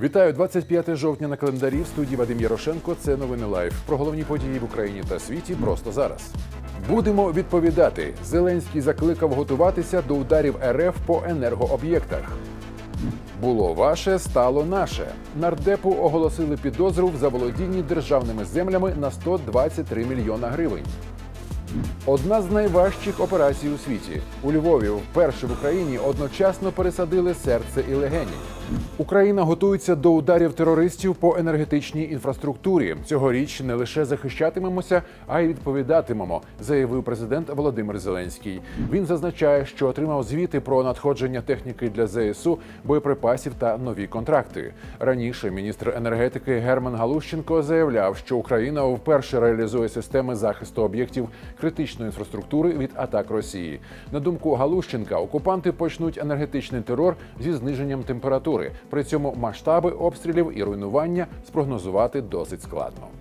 Вітаю 25 жовтня на календарі в студії Вадим Ярошенко. Це новини лайф. Про головні події в Україні та світі просто зараз. Будемо відповідати. Зеленський закликав готуватися до ударів РФ по енергооб'єктах. Було ваше, стало наше. Нардепу оголосили підозру в заволодінні державними землями на 123 мільйона гривень. Одна з найважчих операцій у світі. У Львові вперше в Україні одночасно пересадили серце і легені. Україна готується до ударів терористів по енергетичній інфраструктурі. Цьогоріч не лише захищатимемося, а й відповідатимемо, заявив президент Володимир Зеленський. Він зазначає, що отримав звіти про надходження техніки для ЗСУ, боєприпасів та нові контракти. Раніше міністр енергетики Герман Галущенко заявляв, що Україна вперше реалізує системи захисту об'єктів критичної інфраструктури від атак Росії. На думку Галущенка, окупанти почнуть енергетичний терор зі зниженням температури. При цьому масштаби обстрілів і руйнування спрогнозувати досить складно.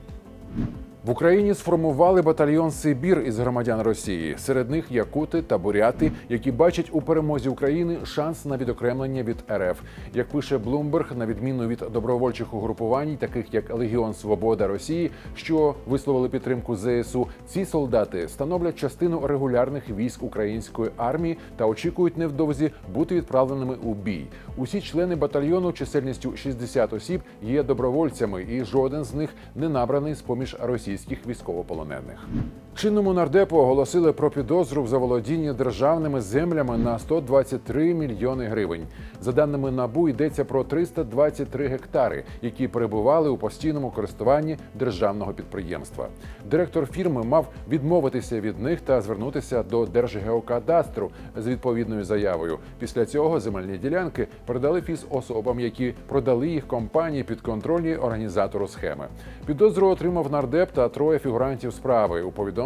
В Україні сформували батальйон Сибір із громадян Росії. Серед них якути та буряти, які бачать у перемозі України шанс на відокремлення від РФ. Як пише Блумберг, на відміну від добровольчих угрупувань, таких як Легіон Свобода Росії, що висловили підтримку ЗСУ, ці солдати становлять частину регулярних військ української армії та очікують невдовзі бути відправленими у бій. Усі члени батальйону чисельністю 60 осіб є добровольцями, і жоден з них не набраний з поміж російських військовополонених. Чинному нардепу оголосили про підозру в заволодінні державними землями на 123 мільйони гривень. За даними набу йдеться про 323 гектари, які перебували у постійному користуванні державного підприємства. Директор фірми мав відмовитися від них та звернутися до Держгеокадастру з відповідною заявою. Після цього земельні ділянки передали фізособам, які продали їх компанії підконтрольній організатору схеми. Підозру отримав нардеп та троє фігурантів справи. У повідомленні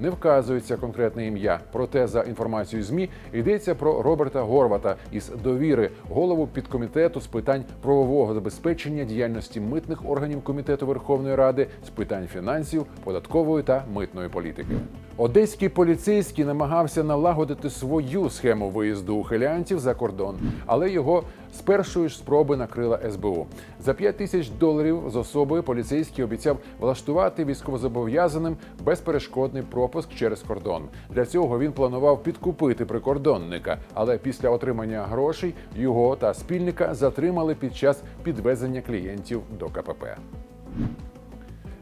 не вказується конкретне ім'я. Проте, за інформацією змі, йдеться про Роберта Горвата із довіри, голову підкомітету з питань правового забезпечення діяльності митних органів комітету Верховної Ради з питань фінансів, податкової та митної політики. Одеський поліцейський намагався налагодити свою схему виїзду ухилянтів за кордон, але його з першої ж спроби накрила СБУ. За 5 тисяч доларів з особою поліцейський обіцяв влаштувати військовозобов'язаним безперешкодний пропуск через кордон. Для цього він планував підкупити прикордонника, але після отримання грошей його та спільника затримали під час підвезення клієнтів до КПП.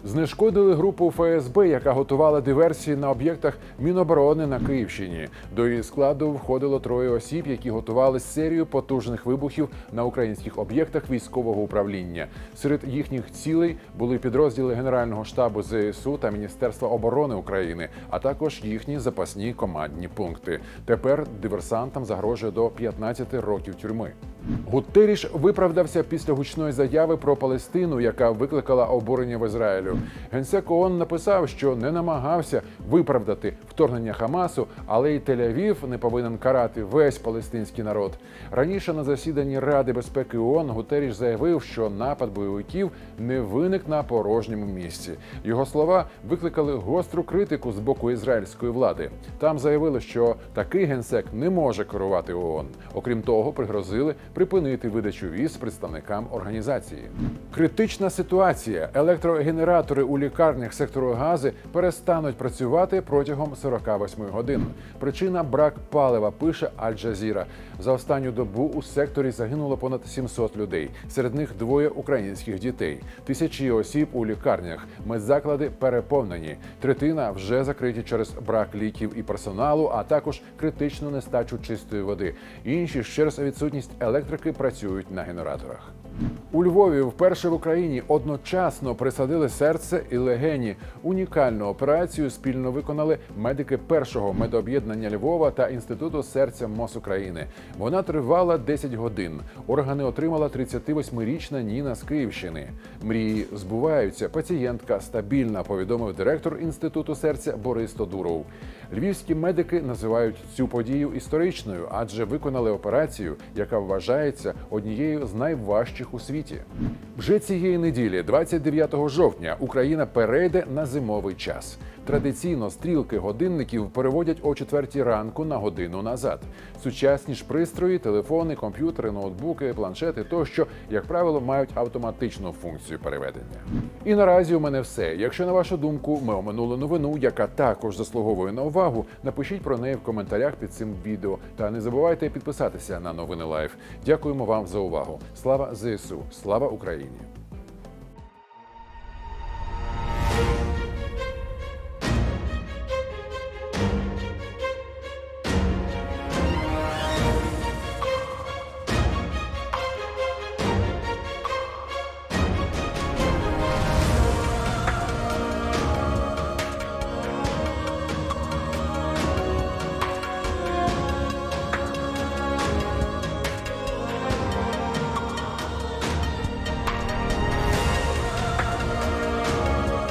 Знешкодили групу ФСБ, яка готувала диверсії на об'єктах Міноборони на Київщині. До її складу входило троє осіб, які готували серію потужних вибухів на українських об'єктах військового управління. Серед їхніх цілей були підрозділи Генерального штабу ЗСУ та Міністерства оборони України, а також їхні запасні командні пункти. Тепер диверсантам загрожує до 15 років тюрми. Гутеріш виправдався після гучної заяви про Палестину, яка викликала обурення в Ізраїлю. Генсек ООН написав, що не намагався виправдати вторгнення Хамасу, але й Тель-Авів не повинен карати весь палестинський народ. Раніше на засіданні Ради безпеки ООН Гутеріш заявив, що напад бойовиків не виник на порожньому місці. Його слова викликали гостру критику з боку ізраїльської влади. Там заявили, що такий генсек не може керувати ООН. Окрім того, пригрозили припинити видачу віз представникам організації. Критична ситуація. Електрогенератори у лікарнях сектору гази перестануть працювати протягом 48 годин. Причина брак палива. Пише Аль-Джазіра. За останню добу у секторі загинуло понад 700 людей. Серед них двоє українських дітей. Тисячі осіб у лікарнях. Медзаклади переповнені. Третина вже закриті через брак ліків і персоналу, а також критичну нестачу чистої води. Інші через відсутність електрики працюють на генераторах. У Львові вперше в Україні одночасно присадили серце і легені. Унікальну операцію спільно виконали медики першого медооб'єднання Львова та інституту серця МОЗ України. Вона тривала 10 годин. Органи отримала 38-річна Ніна з Київщини. Мрії збуваються. Пацієнтка стабільна, повідомив директор інституту серця Борис Тодуров. Львівські медики називають цю подію історичною, адже виконали операцію, яка вважається однією з найважчих у світі. Світі. Вже цієї неділі, 29 жовтня, Україна перейде на зимовий час. Традиційно стрілки годинників переводять о 4 ранку на годину назад. Сучасні ж пристрої, телефони, комп'ютери, ноутбуки, планшети тощо, як правило, мають автоматичну функцію переведення. І наразі у мене все. Якщо на вашу думку ми оминули новину, яка також заслуговує на увагу, напишіть про неї в коментарях під цим відео. Та не забувайте підписатися на новини Лайф. Дякуємо вам за увагу. Слава ЗСУ! Слава Україні!